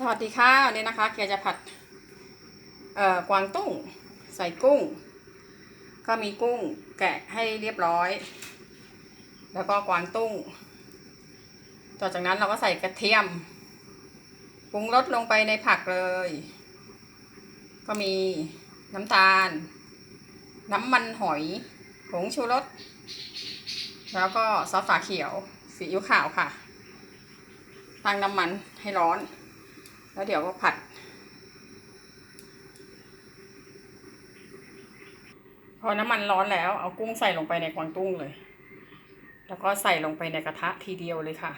สวัสดีค่ะวันนี้นะคะเกียร์จะผัดเอ่อกวางตุ้งใส่กุ้ง ก็มีกุ้งแกะให้เรียบร้อย แล้วก็กวางตุ้ง ต่อจากนั้นเราก็ใส่กระเทียมปรุงรสลงไปในผักเลย ก็มีน้ำตาล น้ำมันหอยผงชูรสแล้วก็ซอสฝาเขียวซีอิ๊วขาวค่ะ ตั้งน้ำมันให้ร้อน แล้วเดี๋ยวก็ผัด พอน้ำมันร้อนแล้วเอากุ้งใส่ลงไปในกวางตุ้งเลย แล้วก็ใส่ลงไปในกระทะทีเดียวเลยค่ะ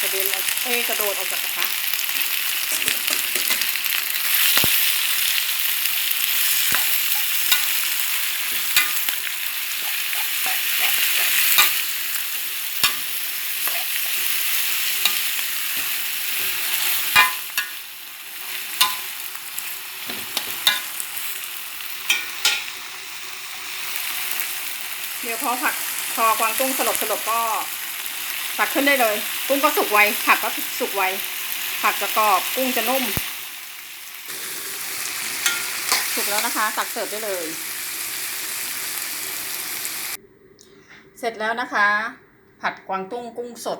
กระเด็นเอ้กระโดดออกจากกระทะ เดี๋ยวพอผักพอกวางตุ้งสลบสลบก็ตักขึ้นได้เลย กุ้งก็สุกไวผักก็สุกไวผักจะกรอบกุ้งจะนุ่ม สุกแล้วนะคะ ตักเสิร์ฟได้เลย เสร็จแล้วนะคะ ผัดกวางตุ้งกุ้งสด